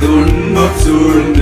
துன்பம் சூழ்ந்து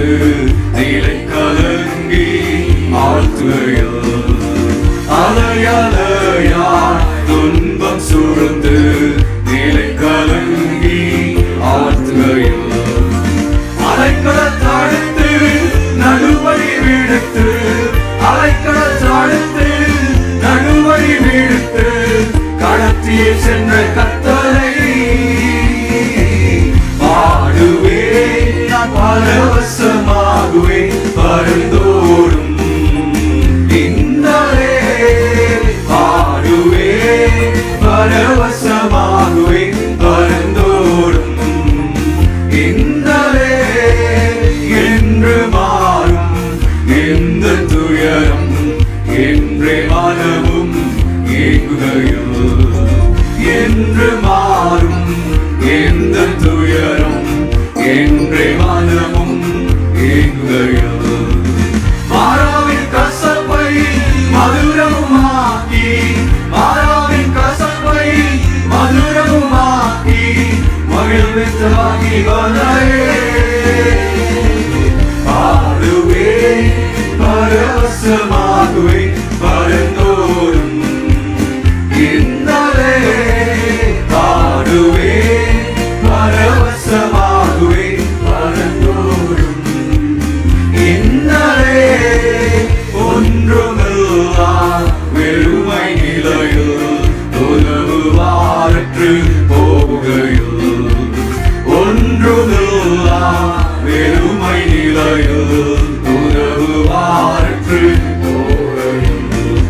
நீங்குகையில் என்று மாறும் எந்த துயரும் என்றே மனமும் ஏங்குகையில் மாறாவின் கசப்பை மதுரமாக்கி மாறாவின் கசப்பை மதுரமாக்கி மகிழ்வித்தவாகி வரையே பாடுவே பரவசமாகுவே உமை நிலையில் உதவுவாரற்று போகையில்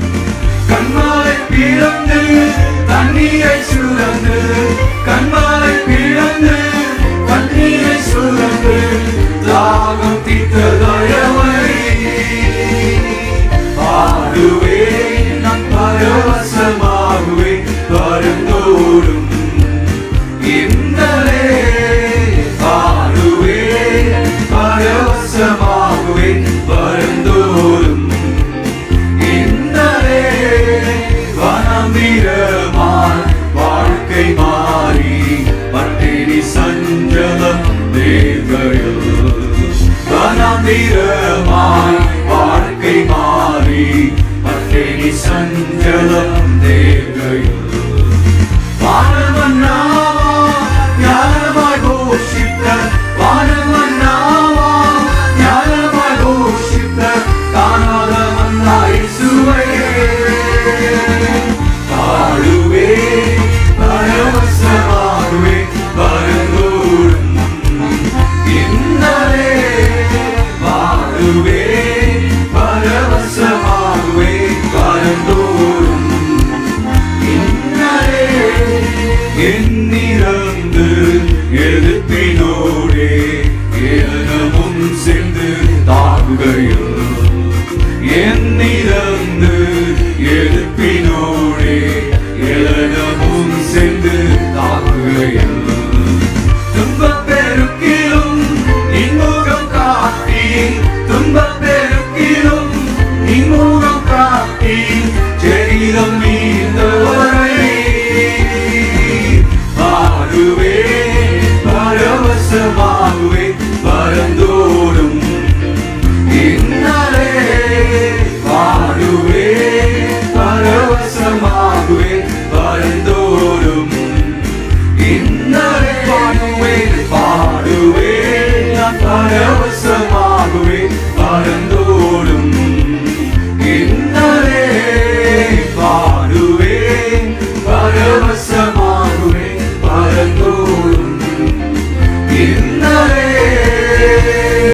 கண்மாலை பிளந்து தண்ணீரை சுரந்து வனந்திரமாய்